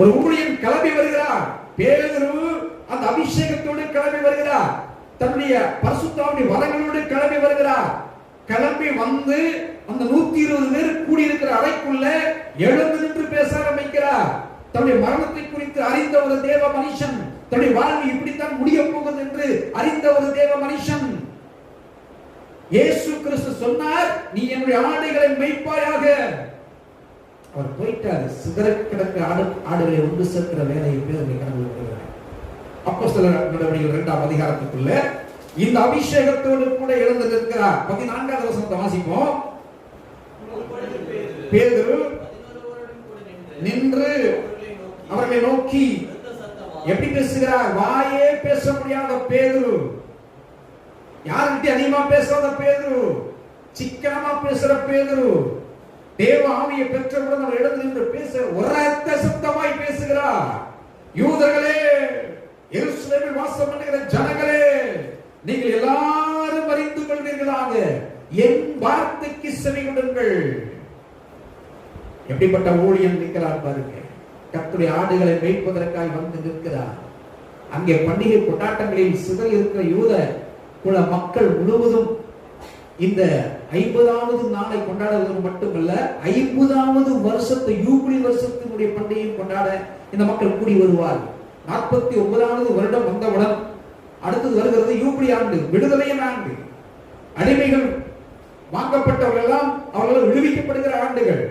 ஒரு ஊழியன் கிளம்பி வருகிறார். பேதுரு அந்த அபிஷேகத்தோடு கிளம்பி வருகிறார். தன்னுடைய பரிசுத்தாவுடைய வரங்களோடு கிளம்பி வருகிறார். கிளம்பி வந்து அந்த நூத்தி இருபது பேர் கூடியிருக்கிற அறைக்குள்ள எழுந்து நின்று பேச ஆரம்பிக்கிறார். தன்னுடைய மரணத்தை குறித்து அறிந்த ஒரு தேவ மனுஷன் தன்னுடைய வாழ்வு இப்படித்தான் முடிய போகுது என்று அறிந்த ஒரு தேவ மனுஷன். இயேசு கிறிஸ்து சொன்னார் நீ என்னுடைய ஆடைகளை மெய்ப்பாயாக அவர் போயிட்டாரு. சிதற கிடக்க ஆடு ஆடுகளை ஒன்று சேர்க்கிற வேலையை பேர் கடந்து வருகிறார் அப்போ சில நடவடிக்கைகள் இரண்டாம் அதிகாரத்துக்குள்ள இந்த அபிஷேகத்தோடு கூட எழுந்து நிற்கிறார். பதினான்காவது வசனத்தை வாசிப்போம். பேதுரு நின்று அவர்களை நோக்கி எப்படி பேசுகிறார் வாயே பேச முடியாத பேதுரு. யாருக்கிட்ட அதிகமா பேசாத பேதுரு. சிக்கனமா பேசுற பேதுரு. தேவ ஆவியை பெற்றவுடன் அவர் எழுந்து நின்று பேச உரத்த சத்தமாய் பேசுகிறார். யூதர்களே எருசலேமில் வாசம் பண்ணுகிற ஜனங்களே நீங்கள் எல்லாரும் அறிந்து கொள்வீர்களாக. என் வார்த்தைக்கு செவிகொடுங்கள் எப்படிப்பட்ட ஊழியன் நிற்கிறார் பாருங்க. கத்துடைய ஆடுகளை மேய்ப்பதற்காக வந்து நிற்கிறார். அங்கே பண்டிகை கொண்டாட்டங்களில் சிதறி இருக்கிற யூத குல மக்கள் முழுவதும் இந்த ஐம்பதாவது நாளை கொண்டாடுவது மட்டுமல்ல ஐம்பதாவது வருஷத்தை யூபிலி வருஷத்தினுடைய பண்டிகையை கொண்டாட இந்த மக்கள் கூடி வருவார் நாற்பத்தி ஒன்பதாவது வருடம் வந்தவுடன் அடுத்தது வருகிறது யூபிலி ஆண்டு விடுதலையின் ஆண்டு. அடிமைகள் வாங்கப்பட்டவர்கள் எல்லாம் அவர்களால் விடுவிக்கப்படுகிற ஆண்டுகள்.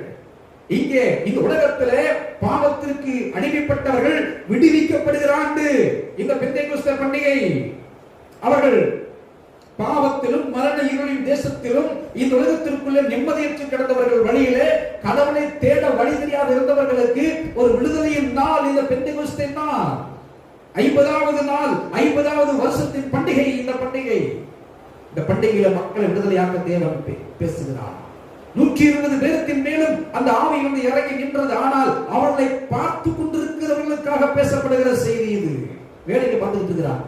இங்கே இந்த உலகத்திலே பாவத்திற்கு அடிமைப்பட்டவர்கள் விடுவிக்கப்படுகிற ஆண்டு. இந்த பெந்தைகுஸ்த பண்டிகை. அவர்கள் பாவத்திலும் மரண இருளின் தேசத்திலும் இந்த உலகத்திற்குள்ளே நிம்மதியற்று கிடந்தவர்கள் வழியிலே கடவுளை தேட வழி தெரியாது இருந்தவர்களுக்கு ஒரு விடுதலையின் நாள் இந்த பெந்தைகுஸ்தை நாள். ஐம்பதாவது நாள் ஐம்பதாவது வருஷத்தின் பண்டிகை இந்த பண்டிகை. இந்த பண்டிகையில மக்களை விடுதலையாக்க தேவன் பேசுகிறார். நூற்றி இருபது பேருக்கின் மேலும் அந்த ஆவி வந்து இறங்கி நின்றது. ஆனால் அவர்களை பார்த்து கொண்டிருக்கிறவர்களுக்காக பேசப்படுகிற செய்தி இது. வேலைக்கு பார்த்துக்கிட்டு இருக்கிறாங்க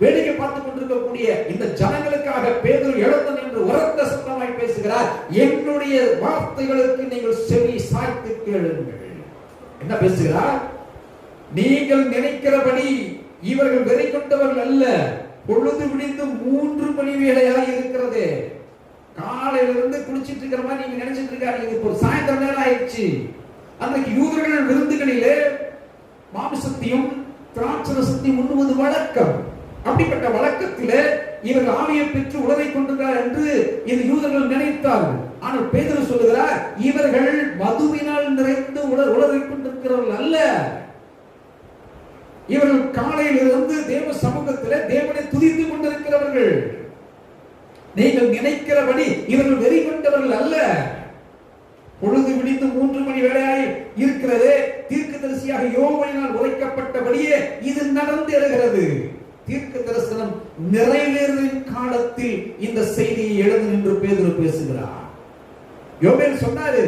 வேடிக்கை பார்த்துக் கொண்டிருக்கக்கூடிய இந்த ஜனங்களுக்காக பேதர் எழுந்து நின்று உரத்த சத்தமாய் பேசுகிறார். என்னுடைய வார்த்தைகளுக்கு நீங்கள் செவி சாய்த்து கேளுங்கள். என்ன பேசுகிறார்? நீங்கள் நினைக்கிறபடி இவர்கள் வெறி கொண்டவர்கள் அல்ல. பொழுது விடிந்து மூன்று மணி வேளையாக இருக்கிறது. காலையில இருந்து குளிச்சிட்டு இருக்கிற மாதிரி நீங்க நினைச்சிட்டு இருக்காரு இது இப்போ சாயந்தரம் நேரம் ஆயிடுச்சு. அன்றைக்கு யூதர்கள் விருந்துகளிலே மாமிசத்தையும் திராட்சரசத்தையும் உண்ணுவது வழக்கம். அப்படிப்பட்ட வழக்கத்திலே இவர் ஆவியை பெற்று உடலை கொண்டிருக்கிறார் என்று இந்த யூதர்கள் நினைத்தார்கள். ஆனால் பேதர் சொல்லுகிறார் இவர்கள் மதுவினால் நிறைந்து உடல் உலகை கொண்டிருக்கிறவர்கள் அல்ல. இவர்கள் காலையிலிருந்து தேவ சமூகத்தில் தேவனை துதித்து கொண்டிருக்கிறவர்கள். நீங்கள் நினைக்கிறபடி இவர்கள் வெறி கொண்டவர்கள் அல்ல. பொழுது விடிந்து மூன்று மணி வேளையாய் இருக்கிறது தீர்க்கதரிசியாக யோவனினால் உரைக்கப்பட்டபடியே இது நடந்தேறுகிறது தீர்க்க தரிசனம் நிறைவேறும் காலத்தில் இந்த செய்தியை எழுந்து நின்று பேதுரு பேசுகிறார். யோபேல் சொன்னாரு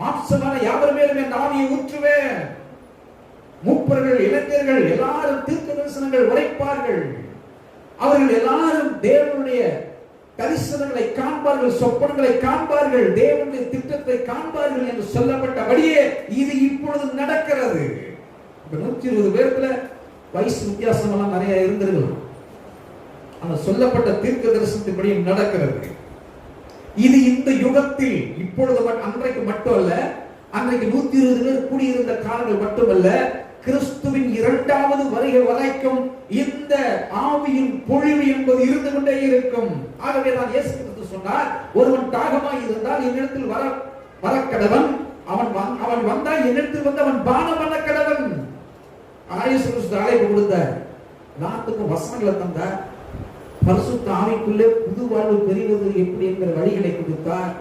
மாம்சமான யாவர் மேலும் என் ஆவியை ஊற்றுவேன். மூப்பர்கள் இளைஞர்கள் எல்லாரும் தீர்க்க தரிசனங்கள் உரைப்பார்கள். அவர்கள் எல்லாரும் தேவனுடைய தரிசனங்களை காண்பார்கள் சொப்பனங்களை காண்பார்கள் தேவனுடைய திட்டத்தை காண்பார்கள் என்று சொல்லப்பட்டபடியே இது இப்பொழுது நடக்கிறது. நூற்றி நூத்தி இருபது பேர்ல வயசு வித்தியாசமெல்லாம் நிறைய இருந்திருக்கலாம் அந்த சொல்லப்பட்ட தீர்க்க தரிசனத்தின்படி நடக்கிறது. இது இந்த யுகத்தில் இப்பொழுது அன்றைக்கு மட்டும் அல்ல அன்றைக்கு நூத்தி இருபது பேர் கூடியிருந்த காலங்கள் மட்டுமல்ல கிறிஸ்துவின் இரண்டாவது வருகை வரைக்கும் இந்த ஆவியின் பொழிவு என்பது இருந்து கொண்டே இருக்கும். ஆகவே நான் இயேசு கிறிஸ்து சொன்னார் ஒருவன் தாகமாய் இருந்தால் என்னிடத்தில் வர வரக்கடவன் அவன் வந்- அவன் வந்தால் என்னிடத்தில் வந்து அவன் பானம் பண்ண கடவன் ஆயேசு அழைப்பு கொடுத்தார் எல்லாத்துக்கும் வசனங்களை தந்தார் பரிசு தாமைக்குள்ளே புது வாழ்வு பெறுவது எப்படி என்கிற வழிகளை கொடுத்தார்.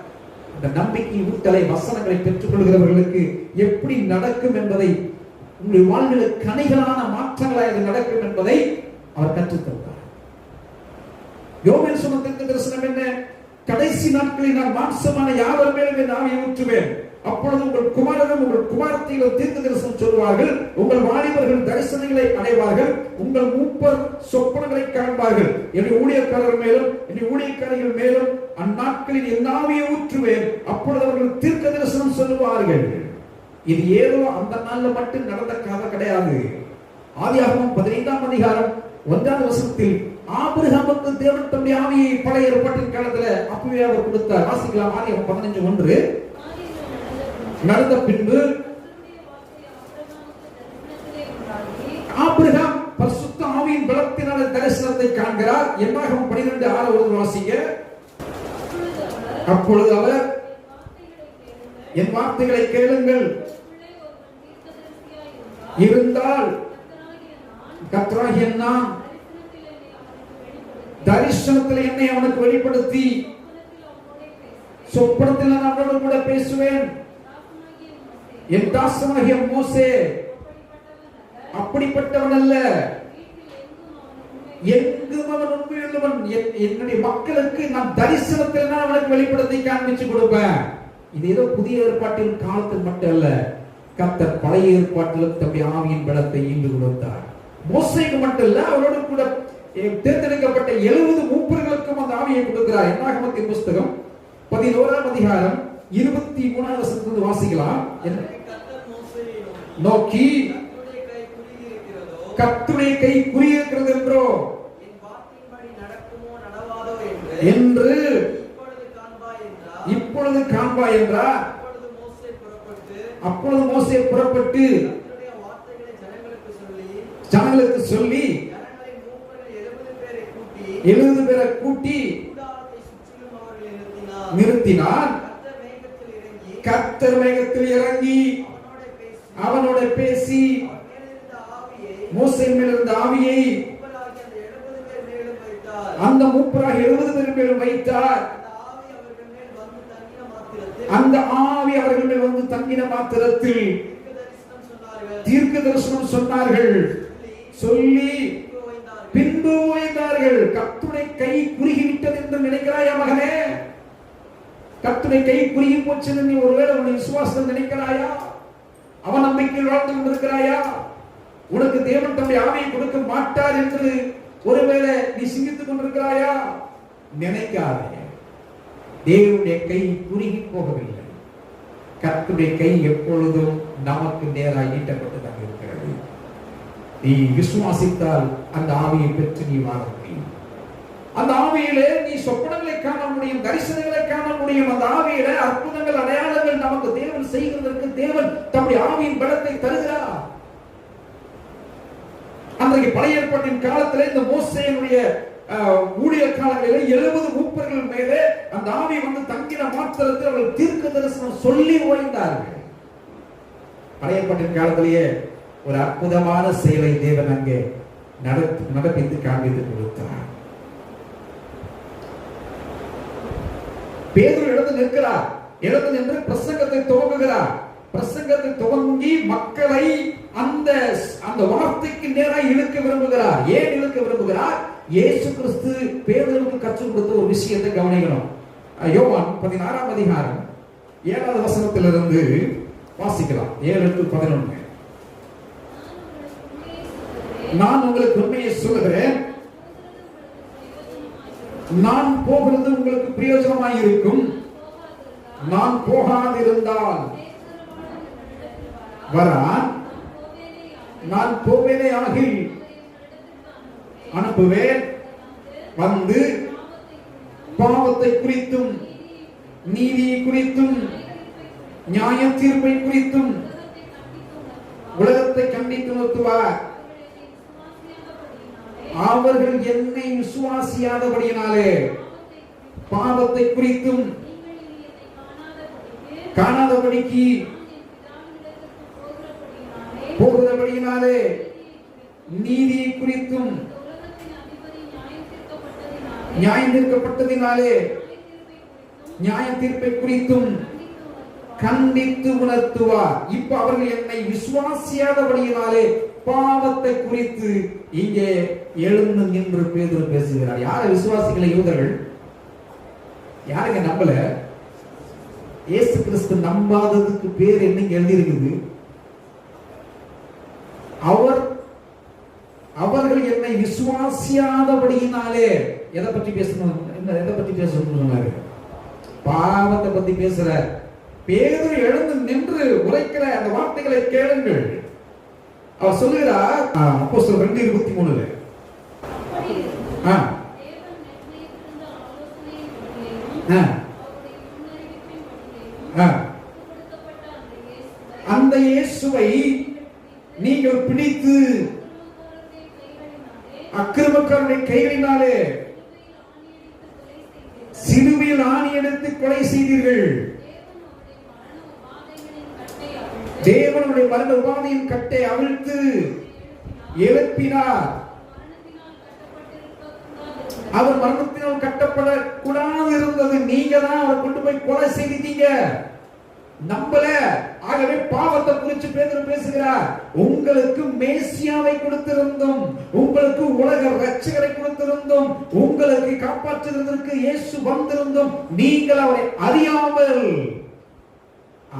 அந்த நம்பிக்கை ஊட்டலை வசனங்களை பெற்றுக்கொள்கிறவர்களுக்கு எப்படி நடக்கும் என்பதை உங்களுடைய வாழ்வில் கனிகளான மாற்றங்களாக இது நடக்கும் என்பதை அவர் கற்றுத் தந்தார். தரிசனம் என்ன? கடைசி நாட்களில் நான் மாம்சமான யாவர் மேலும் என் ஆவியை ஊற்றுவேன். அப்பொழுது உங்கள் குமாரரும் உங்கள் குமாரத்திகள் தீர்க்க தரிசனம் சொல்வார்கள். உங்கள் வாலிபர்கள் தரிசனங்களை அடைவார்கள். உங்கள் மூப்பர் சொப்பனங்களை காண்பார்கள். என்னுடைய ஊழியக்காரர் மேலும் என்னுடைய ஊழியக்காரர்கள் மேலும் அந்நாட்களில் என் ஊற்றுவேன். அப்பொழுது அவர்கள் தீர்க்க தரிசனம் சொல்லுவார்கள். இது ஏதோ அந்த நாள்ல மட்டும் நடந்த கதை கிடையாது. ஆதியாகமம் பதினைந்தாம் அதிகாரம் ஒன்றாவது வசனத்தில் ஆபிரகாமுக்கு தேவன் தம்முடைய ஆவியை பழைய ஏற்பாட்டின் காலத்துல அப்பவே அவர் கொடுத்தார். வாசிக்கலாம் ஆதியாகமம் பதினஞ்சு ஒன்று. நடந்த பின்பு ஆபிரகாம் பரிசுத்த ஆவியின் பலத்தினால தரிசனத்தை காண்கிறார். என்னாகவும் பனிரெண்டு ஆறு ஒரு வாசிங்க. அப்பொழுது அவர் என் வார்த்தைகளை கேளுங்கள். இருந்தால் கத்ராகிய நான் தரிசனத்தில் என்னை அவனுக்கு வெளிப்படுத்தி சொப்பனத்தில் நான் அவனோடு கூட பேசுவேன். என் தாசனாகிய மோசே அப்படிப்பட்டவன் அல்ல. எங்கும் அவன் உண்மையுள்ளவன் என்- என்னுடைய மக்களுக்கு நான் தரிசனத்தில் நான் அவனுக்கு வெளிப்படுத்தி காண்பிச்சு கொடுப்பேன். இது ஏதோ புதிய ஏற்பாட்டின் காலத்தில் மட்டும் அல்ல கத்தர் பழைய ஏற்பாட்டிலும் தம்பி ஆவியின் பலத்தை ஈண்டு கொடுத்தார். மோசைக்கு மட்டும் இல்ல அவரோடு கூட தேர்ந்தெடுக்கப்பட்ட எழுபது மூப்பர்களுக்கும் அந்த ஆவியை கொடுக்கிறார். என்னாகமத்தின் புஸ்தகம்? பதினோராம் அதிகாரம் இருபத்தி மூணாவது வசனத்திலிருந்து வாசிக்கலாம். என்ன- நோக்கி, நோக்கி கை குறியிருக்கிறது என்றோ என்று இப்பொழுது காண்பா என்றா அப்பொழுது மோசே புறப்பட்டு ஜனங்களுக்கு சொல்லி எழுபது பேரை கூட்டி நிறுத்தினார். கத்தர் கர்த்தர் மேகத்தில் இறங்கி அவனோட பேசி அவனோட ஆவியை மேல் இருந்த ஆவியை அந்த மூப்பராக எழுபது பேர் மேலும் வைத்தார். அந்த ஆவி அவர்கள் மேல் வந்து தங்கின மாத்திரத்தில் தீர்க்க தரிசனம் சொன்னார்கள். சொல்லி பின்பு ஓய்ந்தார்கள். கத்துணை கை குறுகி விட்டது என்று நினைக்கிறாயா மகனே? கத்துணை கை குறுகி போச்சு நீ ஒருவேளை உன்னை விசுவாசம் நினைக்கிறாயா? அவன் நம்பிக்கையில் வாழ்ந்து கொண்டிருக்கிறாயா? உனக்கு தேவன் தன்னுடைய ஆவியை கொடுக்க மாட்டார் என்று ஒருவேளை நீ சிந்தித்துக் கொண்டிருக்கிறாயா? நினைக்காதே. தேவனுடைய கை குறுகி போகவில்லை. கத்துடைய கை எப்பொழுதும் நமக்கு நேராக ஈட்டப்பட்டுதான் இருக்கிறது. நீ விசுவாசித்தால் அந்த ஆவியை பெற்று நீ வாழ முடியும். அந்த ஆவியிலே நீ சொப்பனங்களை காண முடியும் தரிசனங்களை காண முடியும். அந்த ஆவியில அற்புதங்கள் அடையாளங்கள் நமக்கு தேவன் செய்கிறதற்கு தேவன் தம்முடைய ஆவியின் பலத்தை தருகிறார். அன்றைக்கு பழைய ஏற்பாட்டின் காலத்திலே இந்த மோசையினுடைய ஊழியர் ஊழிய காலங்களிலே எழுபது மூப்பர்கள் மேலே அந்த ஆவி வந்து தங்கின மாத்திரத்தில் அவர்கள் தீர்க்க தரிசனம் சொல்லி ஓய்ந்தார்கள். பழைய ஏற்பாட்டின் காலத்திலேயே ஒரு அற்புதமான செயலை தேவன் அங்கே நடப்பித்து காண்பித்து கொடுத்தார். பேதுரு எழுந்து நிற்கிறார். எழுந்து நின்று பிரசங்கத்தை துவங்குகிறார். பிரசங்கத்தை துவங்கி மக்களை அந்த அந்த வார்த்தைக்கு நேராக இழுக்க விரும்புகிறார். ஏன் இழுக்க விரும்புகிறார்? இயேசு கிறிஸ்து பேதுருக்கு கற்றுக் கொடுத்த ஒரு விஷயத்தை கவனிக்கணும். யோவான் பதினாறாம் அதிகாரம் ஏழாவது வசனத்திலிருந்து வாசிக்கலாம். ஏழு டு பதினொன்று. நான் உங்களுக்கு உண்மையை சொல்லுகிறேன். நான் போகிறது உங்களுக்கு பிரயோஜனமாய் இருக்கும் நான் போகாதிருந்தால் வரான். நான் போவேனே ஆகில் அனுப்புவேன். வந்து பாவத்தை குறித்தும் நீதியை குறித்தும் நியாய தீர்ப்பை குறித்தும் உலகத்தை கண்டித்து நிறுத்துவார் அவர்கள் என்னை விசுவாசியாதபடியினாலே பாவத்தை குறித்தும் காணாதபடிக்கு போகிறபடியினாலே நீதி குறித்தும் நியாயம் தீர்க்கப்பட்டதினாலே நியாய தீர்ப்பை குறித்தும் கண்டித்து உணர்த்துவார். இப்ப அவர்கள் என்னை விசுவாசியாதபடியினாலே பாவத்தை குறித்து இங்கே எழுந்து நின்று பேதுரு பேசுகிறார். யார விசுவாசிகள யூதர்கள்? யாருங்க நம்பல. இயேசு கிறிஸ்து நம்பாததுக்கு பேர் என்னங்க எழுதியிருக்குது? இருக்குது அவர் அவர்கள் என்னை விசுவாசியாதபடியினாலே எதை பற்றி பேசணும்? என்ன எதை பற்றி பேசணும் சொன்னாரு? பாவத்தை பத்தி பேசுற. பேரு எழுந்து நின்று உரைக்கிற அந்த வார்த்தைகளை கேளுங்கள். அவர் சொல்லுகிறார் அப்போ சொல் ரெண்டு இருபத்தி மூணுல. ஆ, ஆ, ஆ. அந்த இயேசுவை நீங்கள் பிடித்து அக்கிரமக்காரனை கைகளினாலே அக்கிரமக்காரனுடைய சிலுவையில் ஆணி எடுத்து கொலை செய்தீர்கள். மரண கட்டை தேவனுடைய மரண உபாதையின் கட்டை அவிழ்த்து எழுப்பினார். அவர் மரணத்தினால் கட்டப்பட கூடாது இருந்தது. நீங்க தான் அவரை கொண்டு போய் கொலை செய்தீங்க நம்பல ஆகவே பாவத்தை குறித்து பேதர் பேசுகிறார். உங்களுக்கு மேசியாவை கொடுத்திருந்தோம் உங்களுக்கு உலக ரட்சகரை கொடுத்திருந்தோம் உங்களுக்கு காப்பாற்றுவதற்கு இயேசு வந்திருந்தோம் நீங்கள் அவரை அறியாமல்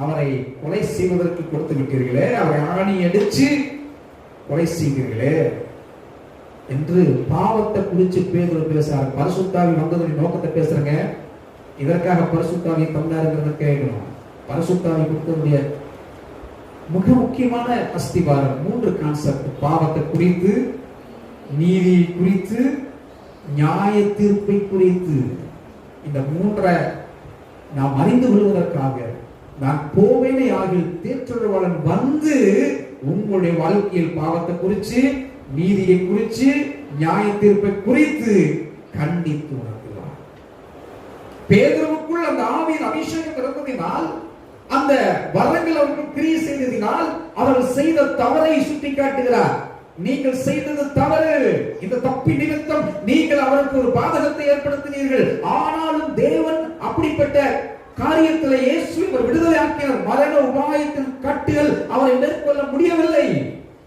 அவரை கொலை செய்வதற்கு கொடுத்து விட்டீர்களே அவரை ஆணி அடிச்சு கொலை செய்கிறீர்களே என்று பாவத்தை குறித்து பேதுரு பேசுறார். பரிசுத்தாவி வந்ததுடைய நோக்கத்தை பேசுறேங்க. இதற்காக பரிசுத்தாவி தந்தாருங்கிறத கேட்கணும். பரசுத்தாவை கொடுத்ததுடைய மிக முக்கியமான அஸ்திவாரம் மூன்று கான்செப்ட் பாவத்தை குறித்து நீதியை குறித்து நியாய தீர்ப்பை குறித்து. இந்த மூன்றை நாம் அறிந்து கொள்வதற்காக நான் போவேனே ஆகிய தேற்றொழுவாளன் வந்து உங்களுடைய வாழ்க்கையில் பாவத்தை குறித்து நீதியை குறித்து நியாய தீர்ப்பை குறித்து கண்டித்து உணர்த்துவார். பேதருவுக்குள் அந்த ஆவியின் அபிஷேகம் இருந்ததினால் அந்த வரங்கள் அவர்கள் கிரியை செய்ததினால் அவர்கள் செய்த தவறை சுட்டி காட்டுகிறார் நீங்கள் செய்தது தவறு. இந்த தப்பி நிமித்தம் நீங்கள் அவருக்கு ஒரு பாதகத்தை ஏற்படுத்தினீர்கள். ஆனாலும் தேவன் அப்படிப்பட்ட காரியத்தில் இயேசு இவர் விடுதலை ஆக்கினார். மரண உபாயத்தின் கட்டுகள் அவரை மேற்கொள்ள முடியவில்லை.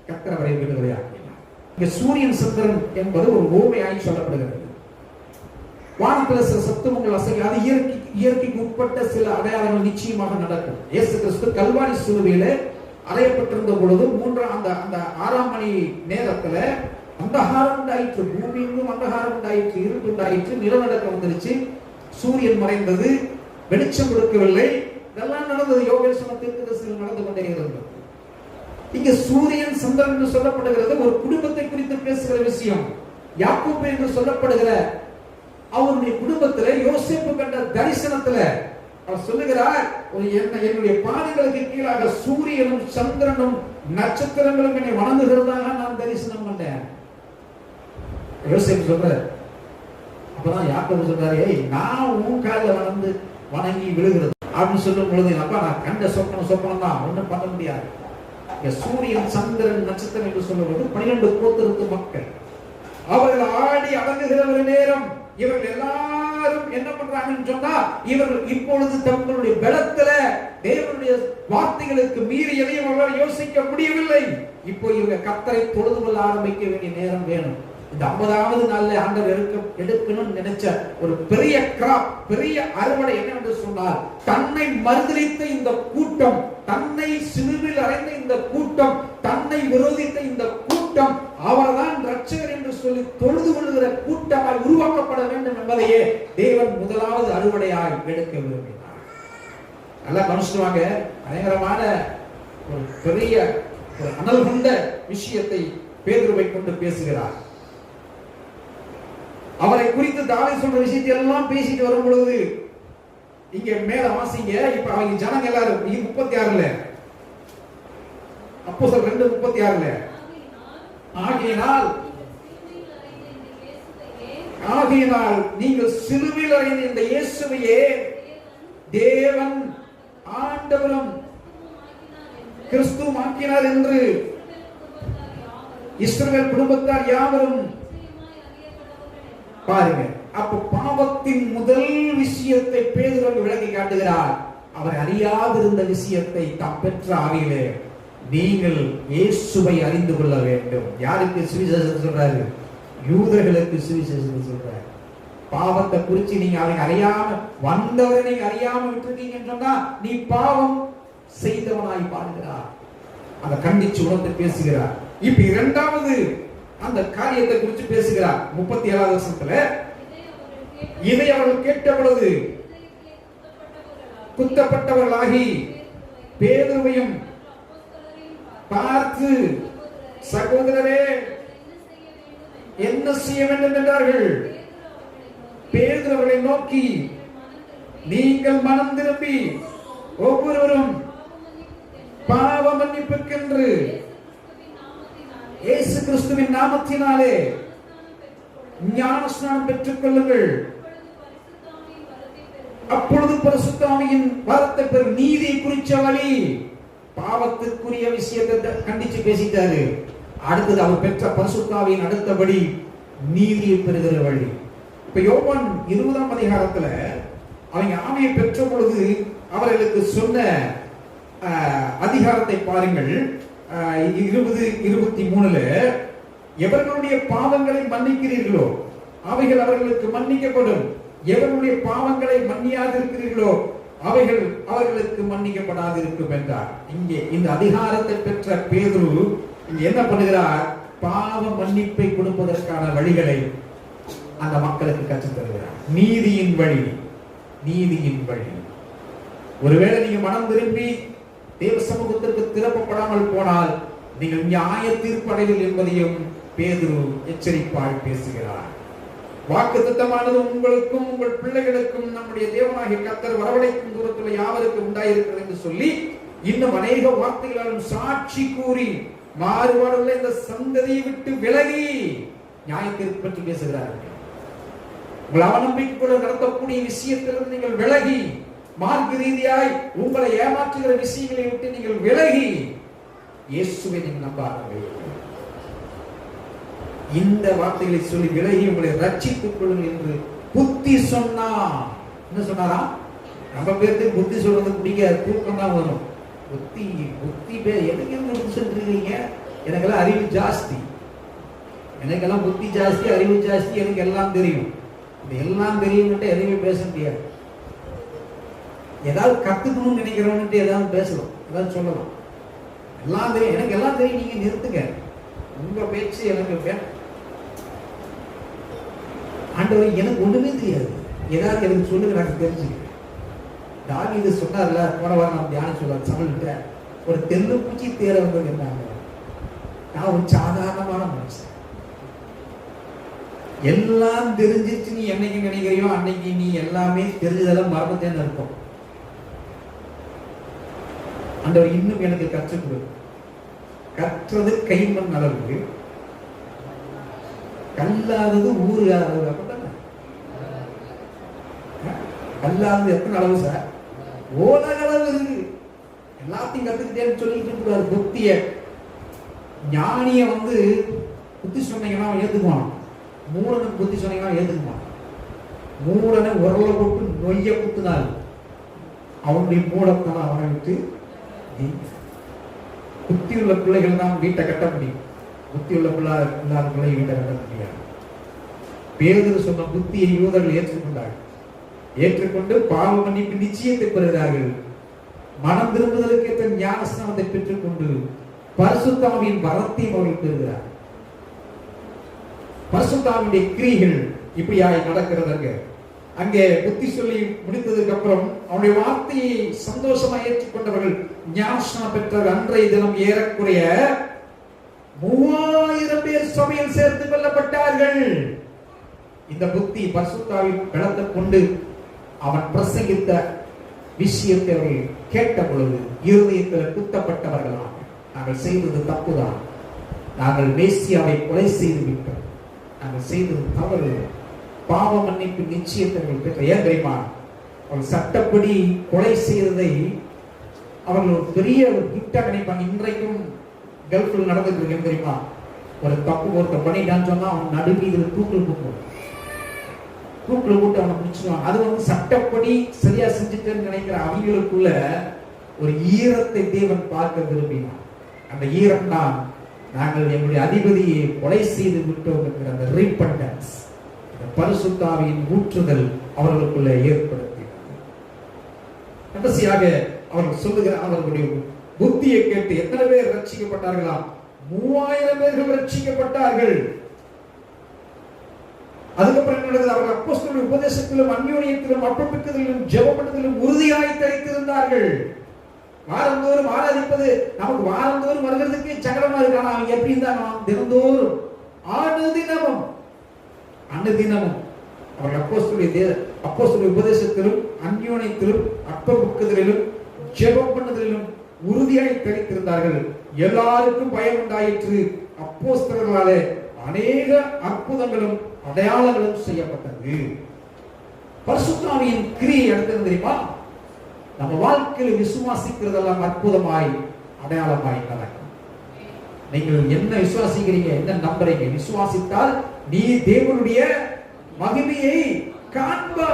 கத்தர் அவரை விடுதலை ஆக்கினார். இங்க சூரியன் சந்திரன் என்பது ஒரு ஓமையாய் சொல்லப்படுகிறது. வானத்தில் சில சத்துவங்கள் அசைக்க இயற்கை இயற்கைக்கு உட்பட்ட சில அடையாளங்கள் நிச்சயமாக நடக்கும். இயேசு கிறிஸ்து கல்வாரி சிலுவையில அறையப்பட்டிருந்த பொழுது மூன்றாம் அந்த அந்த ஆறாம் மணி நேரத்துல அந்தகாரம் உண்டாயிற்று. பூமி எங்கும் அந்தகாரம் உண்டாயிற்று இருட்டு உண்டாயிற்று நிலநடுக்கம் வந்துருச்சு. சூரியன் மறைந்தது வெளிச்சம் கொடுக்கவில்லை. இதெல்லாம் நடந்தது. யோகேஸ்வர தீர்க்கதரிசியில் நடந்து கொண்டே இருந்தது. இங்க சூரியன் சந்திரன் என்று சொல்லப்படுகிறது. ஒரு குடும்பத்தை குறித்து பேசுகிற விஷயம். யாக்கூப் என்று சொல்லப்படுகிற அவருடைய குடும்பத்துல யோசிப்பு கண்ட தரிசனத்துல அவர் சொல்லுகிறார் என்ன என்னுடைய பாதைகளுக்கு கீழாக சூரியனும் சந்திரனும் நட்சத்திரங்களும் என்னை வணங்குகிறதாக நான் தரிசனம் பண்ணேன். யோசிப்பு சொல்ற அப்பதான் யாக்கோபு சொல்றாரு ஏய் நான் உன் காலில் வணந்து வணங்கி விழுகிறது. அப்படின்னு சொல்லும் பொழுது அப்பா நான் கண்ட சொப்பனம் சொப்பனம் தான் ஒண்ணும் பண்ண முடியாது. சூரியன் சந்திரன் நட்சத்திரம் என்று சொல்லுவது பனிரெண்டு கோத்திரத்து மக்கள். அவர்கள் ஆடி அடங்குகிற ஒரு நேரம் இவர்கள் எல்லாரும் என்ன பண்றாங்கன்னு சொன்னா இவர்கள் இப்பொழுது தங்களுடைய பலத்துல தேவனுடைய வார்த்தைகளுக்கு மீறி எதையும் அவர்களால் யோசிக்க முடியவில்லை. இப்போ இவங்க கத்தரை தொழுது கொள்ள ஆரம்பிக்க வேண்டிய நேரம் வேணும். இந்த ஐம்பதாவது நாள்ல ஆண்டவர் எடுக்க எடுக்கணும்னு நினைச்ச ஒரு பெரிய கிராப் பெரிய அறுவடை என்னவென்று சொன்னால் தன்னை மறுதளித்த இந்த கூட்டம் தன்னை சிறுவில் அடைந்த இந்த கூட்டம் தன்னை விரோதித்த இந்த கூட்டம் அவர்தான் ரட்சகர் என்று சொல்லி தொழுது கொள்கிற கூட்டமாய் உருவாக்கப்பட வேண்டும் என்பதையே தேவன் முதலாவது அறுவடையாய் எடுக்க விரும்பினார். நல்லா கவனிச்சுவாங்க பயங்கரமான ஒரு பெரிய ஒரு அனல் கொண்ட விஷயத்தை பேதுருவை கொண்டு பேசுகிறார். அவரை குறித்து தாவே சொல்ற விஷயத்தை எல்லாம் பேசிட்டு வரும் பொழுது இங்க மேல வாசிங்க. இப்ப அவங்க ஜனங்க எல்லாரும் முப்பத்தி ஆறுல. அப்போ சொல் ரெண்டு முப்பத்தி ஆறுல. ஆகையினால் ஆகையினால் நீங்கள் சிலுவையில் ஆகையினால் அறைந்த இந்த இயேசுவையே தேவன் ஆண்டவரும் கிறிஸ்துவும் ஆக்கினார் என்று இஸ்ரவேல் குடும்பத்தார் யாவரும் பாருங்க அப்ப பாவத்தின் முதல் விஷயத்தை பேதுரு விளங்கி காட்டுகிறார். அவர் அறியாதிருந்த விஷயத்தை தான் பெற்ற ஆவியிலே நீங்கள் இயேசுவை அறிந்து கொள்ள வேண்டும். யாருக்கு சுவிசேஷம் சொல்றாரு? யூதர்களுக்கு சுவிசேஷம் சொல்றாரு. பாவத்தை குறிச்சு நீங்க அவங்க அறியாம வந்தவரை நீங்க அறியாம விட்டுருக்கீங்கன்னு சொன்னா நீ பாவம் செய்தவனாய் பாடுகிறார் அதை கண்டிச்சு உணர்ந்து பேசுகிறார். இப்ப இரண்டாவது அந்த காரியத்தை குறித்து பேசுகிறார். முப்பத்தி ஏழாவது வருஷத்துல இதை அவர்கள் கேட்டு கேட்ட பொழுது குத்தப்பட்டவர்களாகி குத்தப்பட்டவர்களாகி பேதுருவையும் பார்த்து சகோதரரே என்ன செய்ய வேண்டும் என்றார்கள்? பேதுரு நோக்கி நீங்கள் மனம் திரும்பி ஒவ்வொருவரும் பாவ மன்னிப்புக்கென்று இயேசு கிறிஸ்துவின் நாமத்தினாலே ஞானஸ்நானம் பெற்றுக் கொள்ளுங்கள். அப்பொழுது பரிசுத்தாமியின் வரத்தை பெறும் நீதி குறிச்ச வழி பாவத்திற்குரிய விஷயத்தை த- கண்டிச்சு பேசிட்டாரு. அடுத்தது அவர் பெற்ற பரிசுத்தாவின் அடுத்தபடி நீதியை பெறுகிற வழி. இப்ப யோவான் இருபதாம் அதிகாரத்துல அவங்க ஆமையை பெற்ற பொழுது அவர்களுக்கு சொன்ன அதிகாரத்தை பாருங்கள். இருபது இருபத்தி மூணுல எவர்களுடைய பாவங்களை மன்னிக்கிறீர்களோ அவைகள் அவர்களுக்கு மன்னிக்கப்படும். எவருடைய பாவங்களை மன்னியாதிருக்கிறீர்களோ அவைகள் அவர்களுக்கு மன்னிக்கப்படாதிருக்கும் என்றார். இங்கே இந்த அதிகாரத்தை பெற்ற பேதுரு என்ன பண்ணுகிறார்? பாவ மன்னிப்பை கொடுப்பதற்கான வழிகளை அந்த மக்களுக்கு கற்றுத் தருகிறார். நீதியின் வழி நீதியின் வழி. ஒருவேளை நீங்க மனம் திரும்பி தேவ சமூகத்திற்கு திறப்பப்படாமல் போனால் நீங்கள் நியாய தீர்ப்படைவில் என்பதையும் பேதுரு எச்சரிப்பால் பேசுகிறார். வாக்கு திட்டமானது உங்களுக்கும் உங்கள் பிள்ளைகளுக்கும் நம்முடைய தேவனாகிய கத்தர் வரவழைக்கும் தூரத்தில் யாவருக்கு உண்டாயிருக்கிறது என்று சொல்லி இன்னும் அநேக வார்த்தைகளாலும் சாட்சி கூறி மாறுபாடுள்ள இந்த சந்ததியை விட்டு விலகி நியாயத்திற்கு பற்றி பேசுகிறார்கள். உங்கள் அவநம்பிக்கைக்குள்ள நடத்தக்கூடிய விஷயத்திலிருந்து நீங்கள் விலகி மார்க்க ரீதியாய் உங்களை ஏமாற்றுகிற விஷயங்களை விட்டு நீங்கள் விலகி இயேசுவை நீங்கள் நம்ப ஆரம்பிக்கிறீர்கள் இந்த வார்த்தைகளை சொல்லி விலகி உங்களை ரட்சித்துக் கொள்ளுங்கள் என்று புத்தி சொன்னா. என்ன சொன்னாரா? நம்ம பேருக்கு புத்தி சொல்றது பிடிக்காது தூக்கம் தான் வரும். புத்தி புத்தி பேர் எதுக்கு என்ன புத்தி சொல்றீங்க? எனக்கெல்லாம் அறிவு ஜாஸ்தி. எனக்கெல்லாம் புத்தி ஜாஸ்தி அறிவு ஜாஸ்தி எனக்கு எல்லாம் தெரியும். இது எல்லாம் தெரியும்ட்டு எதையுமே பேச முடியாது. ஏதாவது கத்துக்கணும்னு நினைக்கிறவன்ட்டு ஏதாவது பேசலாம் ஏதாவது சொல்லலாம் எல்லாம் தெரியும். எனக்கு எல்லாம் தெரியும். நீங்க நிறுத்துங்க. உங்க பேச்சு எனக்கு ஆண்டவர் எனக்கு ஒண்ணுமே தெரியாது. ஏதாவது எனக்கு சொல்லுங்க எனக்கு தெரிஞ்சுக்கிறேன் இது சொன்னார்ல போன வாரம் நான் தியானம் சொல்ல சமல்கிட்ட ஒரு தெல்லு பூச்சி தேர வந்தது நான் ஒரு சாதாரணமான மனுஷன். எல்லாம் தெரிஞ்சிச்சு நீ என்னைக்கு நினைக்கிறியோ அன்னைக்கு நீ எல்லாமே தெரிஞ்சதெல்லாம் மறந்துட்டேன்னு இருக்கும் ஆண்டவர் இன்னும் எனக்கு கற்றுக் கொடு. கற்றது கைமண் அளவுக்கு கல்லாதது ஊரு அளவு அப்படித்தானே எத்தனை அளவு சார்? ஓலக அளவு இருக்கு எல்லாத்தையும் கத்துக்கிட்டேன்னு சொல்லிட்டு இருக்கிறார் புத்திய. ஞானிய வந்து புத்தி சொன்னீங்கன்னா அவன் ஏத்துக்குவான். மூலனுக்கு புத்தி சொன்னீங்கன்னா ஏத்துக்குவான். மூலனை உரல போட்டு நொய்ய குத்துனாள் அவனுடைய மூலத்தனம் அவனை விட்டு புத்தி உள்ள பிள்ளைகள் தான் வீட்டை கட்ட முடியும். புத்தி உள்ள பிள்ளை இல்லாத பிள்ளை வீட்டை கட்ட முடியாது. பேதர் சொன்ன புத்தியை யூதர்கள் ஏற்றுக்கொண்டார்கள். ஏற்றுக்கொண்டு பாவ மன்னிப்பு நிச்சயத்தை பெறுகிறார்கள். மனம் திரும்புதலுக்கு ஏற்ற ஞானஸ்நானத்தை பெற்றுக்கொண்டு பரிசுத்தாவின் வரத்தையும் அவர்கள் பெறுகிறார். பரிசுத்தாவினுடைய கிரிகள் இப்படியாய் நடக்கிறதுங்க அங்கே புத்தி சொல்லி முடித்ததுக்கு அப்புறம் அவனுடைய வார்த்தையை சந்தோஷமா ஏற்றுக்கொண்டவர்கள் ஞானஸ்நானம் பெற்றவர் அன்றைய தினம் ஏறக்குறைய மூவாயிரம் பேர் சபையில் சேர்த்து கொள்ளப்பட்டார்கள். இந்த புத்தி பரிசுத்தாவின் பலத்தை கொண்டு அவன் பிரசங்கித்த விஷயத்தை அவர்கள் கேட்ட பொழுது இருதயத்தில் குத்தப்பட்டவர்களாக நாங்கள் செய்தது தப்புதான். நாங்கள் மேசியாவை கொலை செய்து விட்டோம் நாங்கள் செய்தது தவறு. பாவ மன்னிப்பு நிச்சயத்தை அவர்கள் பெற்ற. ஏன் தெரியுமா? அவர்கள் சட்டப்படி கொலை செய்ததை அவர்கள் ஒரு பெரிய ஒரு கிஃப்டா நினைப்பாங்க. இன்றைக்கும் கல்ஃபில் நடந்துட்டு இருக்கேன் தெரியுமா? ஒரு தப்பு ஒருத்த பண்ணிட்டான்னு சொன்னா அவன் நடுவீதியில் தூக்கில் போகும் கூட்டில் போட்டு அவனை பிடிச்சிருவாங்க. அது வந்து சட்டப்படி சரியா செஞ்சுட்டேன்னு நினைக்கிற அவங்களுக்குள்ள ஒரு ஈரத்தை தேவன் பார்க்க விரும்பினான் அந்த ஈரம் தான் நாங்கள் எங்களுடைய அதிபதியை கொலை செய்து விட்டோம் என்கிற அந்த ரீபண்டன்ஸ் அந்த பரிசுத்தாவியின் ஊற்றுதல் அவர்களுக்குள்ள ஏற்படுத்தினார். கடைசியாக அவர்கள் சொல்லுகிற அவர்களுடைய புத்தியை கேட்டு எத்தனை பேர் ரட்சிக்கப்பட்டார்களாம் மூவாயிரம் பேர்கள் ரட்சிக்கப்பட்டார்கள். அதுக்கப்புறம் என்ன நடக்குது? அவர்கள் அப்போஸ்தலருடைய உபதேசத்திலும் அந்யோனியத்திலும் அப்பமிக்கதிலும் ஜெபமண்டத்திலும் உறுதியாய் தரித்திருந்தார்கள். வாரந்தோறும் ஆராதிப்பது நமக்கு வாரந்தோறும் வருகிறதுக்கு சங்கடமா இருக்கு. ஆனா அவங்க எப்படி இருந்தாங்க தினந்தோறும் அனுதினமும் அனுதினமும் அவர்கள் அப்போஸ்தலுடைய தே அப்போஸ்தலுடைய உபதேசத்திலும் அந்யோனியத்திலும் அப்பமிக்கதிலும் ஜெபம் பண்ணதிலும் உறுதியாய் தரித்திருந்தார்கள். எல்லாருக்கும் பயம் உண்டாயிற்று அப்போஸ்தலர்களாலே அநேக அற்புதங்களும் அடையாளங்களும் செய்யப்பட்டது. பரிசுத்தாவியின் கிரியை எடுத்தது தெரியுமா? நம்ம வாழ்க்கையில் விசுவாசிக்கிறதெல்லாம் அற்புதமாய் அடையாளமாய் நடக்கும். நீங்கள் என்ன விசுவாசிக்கிறீங்க என்ன நம்புறீங்க? விசுவாசித்தால் நீ தேவனுடைய மகிமையை காண்பா.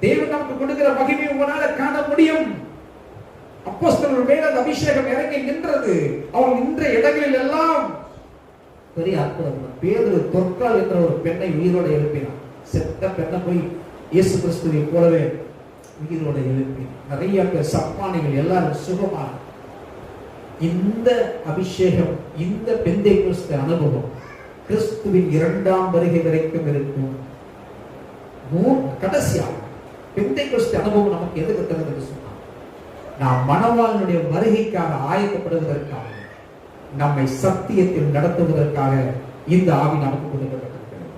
தேவன் நமக்கு கொடுக்கிற மகிமை உங்களால காண முடியும். அப்போஸ்தலர் மேல அந்த அபிஷேகம் இறங்கி நின்றது. அவர் நின்ற இடங்களில் எல்லாம் பெரிய அற்புதம். பேதுரு தொற்கால் என்ற ஒரு பெண்ணை உயிரோட எழுப்பினான். செத்த பெண்ணை போய் இயேசு கிறிஸ்துவை போலவே உயிரோட எழுப்பி நிறைய பேர் சப்பானிகள் எல்லாரும் சுகமான. இந்த அபிஷேகம் இந்த பெந்தை கிறிஸ்து அனுபவம் கிறிஸ்துவின் இரண்டாம் வருகை வரைக்கும் இருக்கும். மூ- கடைசியாக பெந்தை கிறிஸ்து அனுபவம் நமக்கு எதுக்கு தருகிறது சொன்னா நாம் மணவாளனுடைய வருகைக்காக ஆயத்தப்படுவதற்காக. நம்மை சத்தியத்தில் நடத்துவதற்காக இந்த ஆவி நமக்கு கொடுக்கப்பட்டிருக்கிறது.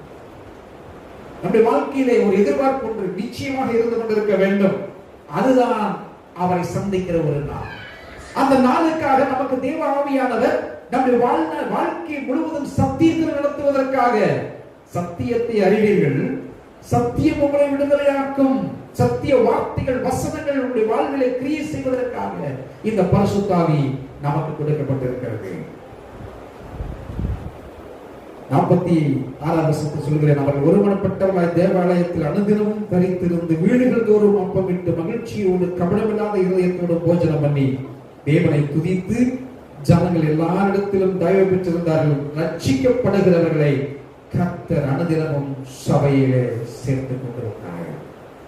நம்முடைய வாழ்க்கையிலே ஒரு எதிர்பார்ப்பு ஒன்று நிச்சயமாக இருந்து கொண்டிருக்க வேண்டும். அதுதான் அவரை சந்திக்கிற ஒரு நாள். அந்த நாளுக்காக நமக்கு தேவ ஆவியானவர் நம்முடைய வாழ்நாள் வாழ்க்கை முழுவதும் சத்தியத்தில் நடத்துவதற்காக சத்தியத்தை அறிவீர்கள். சத்தியம் உங்களை விடுதலையாக்கும். சத்திய வார்த்தைகள் வசனங்கள் உங்களுடைய வாழ்விலை கிரியை செய்வதற்காக இந்த பரிசுத்தாவி நமக்கு கொடுக்கப்பட்டிருக்கிறது. நாற்பத்தி ஆறாம் வருஷத்தை சொல்கிறேன் அவர்கள் ஒருமனப்பட்டவர்களாய் தேவாலயத்தில் அனுதினமும் தரித்திருந்து வீடுகள் தோறும் அப்பமிட்டு மகிழ்ச்சியோடு கபடமில்லாத இதயத்தோடு போஜனம் பண்ணி தேவனை துதித்து ஜனங்கள் எல்லாரிடத்திலும் தயவு பெற்றிருந்தார்கள். ரட்சிக்கப்படுகிறவர்களை கத்தர் அனுதினமும் சபையிலே சேர்த்து கொண்டிருந்தார்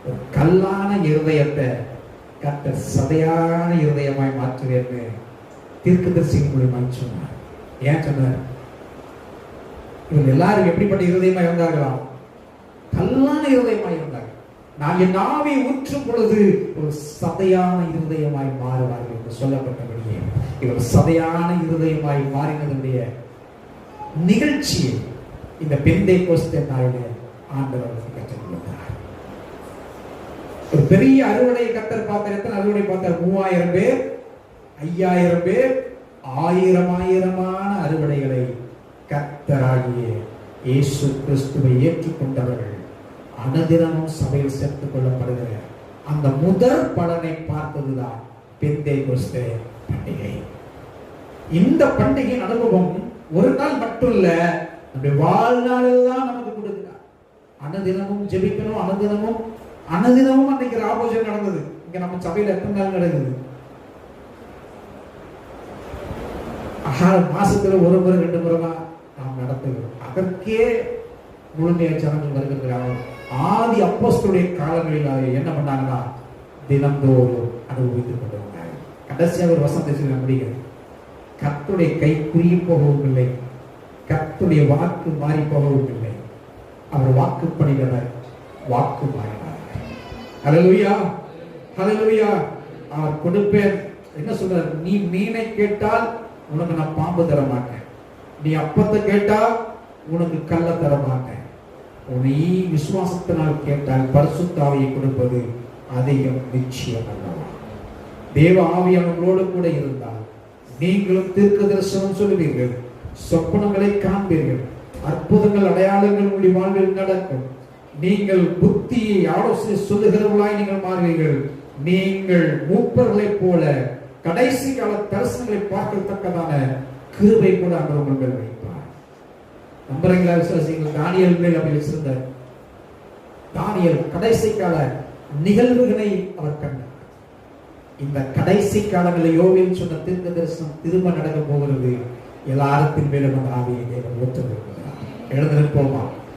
ஒரு கல்லான இருதயத்தை கத்த சதையான இருதயமாய் மாற்றுவேன்னு தீர்க்கதரிசியின் மூலியமாய் சொன்னார். ஏன் சொன்னார்? இவங்க எல்லாரும் எப்படிப்பட்ட இருதயமாய் இருந்தார்களாம் கல்லான இருதயமாய் இருந்தார்கள். நான் என் ஆவி ஊற்றும் பொழுது ஒரு சதையான இருதயமாய் மாறுவார்கள் என்று சொல்லப்பட்டபடியே இவர் சதையான இருதயமாய் மாறினதுடைய நிகழ்ச்சியை இந்த பெந்தை கோஸ்தே நாளுடைய ஆண்டவர் ஒரு பெரிய அறுவடை கத்தர் பாத்திரத்தில் அறுவடை பார்த்தார். மூவாயிரம் பேர் ஐயாயிரம் பேர் ஆயிரம் ஆயிரமான அறுவடைகளை கத்தராகிய இயேசு கிறிஸ்துவை ஏற்றுக்கொண்டவர்கள் அனுதினமும் சபையில் சேர்த்துக் கொள்ளப்படுகிற அந்த முதல் பலனை பார்த்ததுதான் பெந்தை கொஸ்தே பண்டிகை. இந்த பண்டிகையின் அனுபவம் ஒரு நாள் மட்டும் இல்ல நம்முடைய வாழ்நாளில் தான் நமக்கு கொடுக்கிறார். அனுதினமும் ஜெபிக்கணும் அனுதினமும் அனுதினமும் அன்னைக்கு ராபோஜன் நடந்தது. இங்க நம்ம சபையில எத்தனை நாள் நடக்குது? ஆஹா மாசத்துல ஒரு முறை ரெண்டு முறைமா நாம் நடத்துகிறோம். அதற்கே முழுமையாக ஜனங்கள் வருகிறார்கள். ஆதி அப்போஸ்தலருடைய காலங்களில் என்ன பண்ணாங்கன்னா தினந்தோறும் அனுபவித்துக் கொண்டு கடைசியாக ஒரு வசந்த சொல்ல முடிகிறது கத்துடைய கை குறிய போகவும் இல்லை. கத்துடைய வாக்கு மாறி போகவும் இல்லை. அவர் வாக்கு பணிகிறவர் வாக்கு மாறி ஹalleluya ஹalleluya அவர் கொடுப்பேன். என்ன சொல்றார்? நீ மீனை கேட்டால் உனக்கு நான் பாம்பு தர மாட்டேன் நீ அப்பத்தை கேட்டா உனக்கு கல்ல தர மாட்டேன் உன்னை விசுவாசத்தினால் கேட்டால் பரிசுத்தாவியை கொடுப்பது அதிகம் நிச்சயம் அல்லவா? தேவ ஆவி ஆவியானவர்களோடு கூட இருந்தால் நீங்களும் தீர்க்க தரிசனம் சொல்லுவீர்கள் சொப்பனங்களை காண்பீர்கள். அற்புதங்கள் அடையாளங்கள் உங்களுடைய வாழ்வில் நடக்கும். நீங்கள் புத்தியை ஆலோசனை சொல்லுகிறவர்களாய் நீங்கள் மாறுவீர்கள். நீங்கள் மூப்பர்களைப் போல கடைசி கால தரிசனங்களை பார்க்கத்தக்கதான கிருபை கூட அந்த உங்கள் வைப்பார். நம்புறீங்களா? விசுவாசிகள் தானியல் மேல் அப்படி வச்சிருந்தார் தானியல் கடைசி கால நிகழ்வுகளை அவர் கண்டார். இந்த கடைசி காலங்களில் யோகில் சொன்ன தீர்க்க தரிசனம் திரும்ப நடக்க போகிறது. எல்லாருக்கும் மேலும் அந்த ஆவியை தேவன் ஊற்ற விரும்புகிறார்.